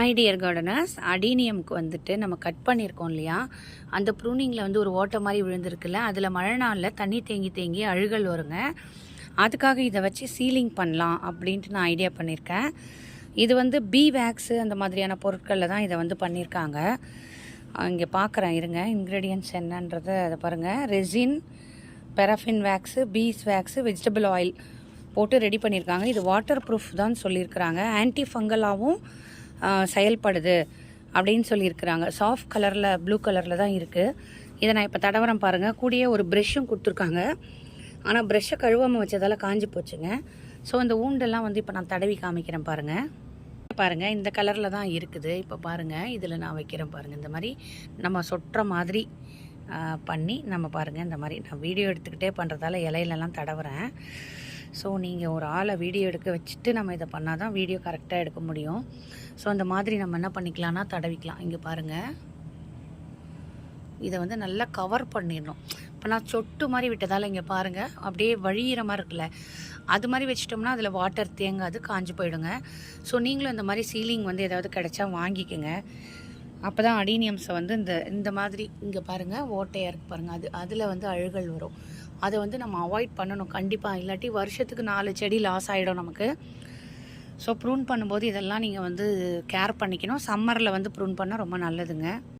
Hi dear gardeners அடீனியம்க்கு வந்துட்டு நம்ம cut பண்ணியிருக்கோம் இல்லையா? அந்த ப்ரூனிங்கில் வந்து ஒரு ஓட்டை மாதிரி விழுந்திருக்குல்ல? அதில் மழை நாளில் தண்ணி தேங்கி தேங்கி அழுகல் வருங்க. அதுக்காக இதை வச்சு சீலிங் பண்ணலாம் அப்படின்ட்டு நான் ஐடியா பண்ணியிருக்கேன். இது வந்து பி வேக்ஸு அந்த மாதிரியான பொருட்களில் தான் இதை வந்து பண்ணியிருக்காங்க. இங்கே பார்க்குறேன் இருங்க இன்க்ரீடியன்ட்ஸ் என்னன்றதை அதை பாருங்கள் resin paraffin wax bees wax vegetable oil போட்டு ரெடி பண்ணியிருக்காங்க. இது வாட்டர் ப்ரூஃப் தான் சொல்லியிருக்கிறாங்க. ஆன்டி ஃபங்கலாகவும் செயல்படுது அப்படின்னு சொல்லியிருக்கிறாங்க. சாஃப்ட் கலரில் ப்ளூ கலரில் தான் இருக்குது இதை நான் இப்போ தடவரம் பாருங்கள் கூடிய ஒரு ப்ரெஷ்ஷும் கொடுத்துருக்காங்க. ஆனால் ப்ரெஷ்ஷை கழுவாமல் வச்சதால் காஞ்சி போச்சுங்க. ஸோ இந்த ஊண்டெல்லாம் வந்து இப்போ நான் தடவி காமிக்கிறேன் பாருங்கள் பாருங்கள் இந்த கலரில் தான் இருக்குது. இப்போ பாருங்கள் இதில் நான் வைக்கிறேன் பாருங்கள் இந்த மாதிரி நம்ம சொட்டுற மாதிரி பண்ணி நம்ம பாருங்கள் இந்த மாதிரி நான் வீடியோ எடுத்துக்கிட்டே பண்ணுறதால இலையிலலாம் தடவுறேன். ஸோ நீங்கள் ஒரு ஆளை வீடியோ எடுக்க வச்சுட்டு நம்ம இதை பண்ணால் தான் வீடியோ கரெக்டாக எடுக்க முடியும். ஸோ அந்த மாதிரி நம்ம என்ன பண்ணிக்கலாம்னா தடவிக்கலாம். இங்கே பாருங்கள் இதை வந்து நல்லா கவர் பண்ணிடணும். இப்போ நான் சொட்டு மாதிரி விட்டதால் இங்கே பாருங்கள் அப்படியே வழியிற மாதிரி இருக்குல்ல. அது மாதிரி வச்சிட்டோம்னா அதில் வாட்டர் தேங்காது காஞ்சு போயிடுங்க. ஸோ நீங்களும் இந்த மாதிரி சீலிங் வந்து ஏதாவது கிடைச்சா வாங்கிக்கோங்க. அப்போ தான் அடீனியம்ஸை வந்து இந்த இந்த மாதிரி இங்கே பாருங்கள் ஓட்டையாக இருக்குது பாருங்கள் அது அதில் வந்து அழுகல் வரும். அதை வந்து நம்ம அவாய்ட் பண்ணணும். கண்டிப்பாக இல்லாட்டி வருஷத்துக்கு நாலு செடி லாஸ் ஆகிடும் நமக்கு. ஸோ ப்ரூன் பண்ணும்போது இதெல்லாம் நீங்கள் வந்து கேர் பண்ணிக்கணும். சம்மரில் வந்து ப்ரூன் பண்ணால் ரொம்ப நல்லதுங்க.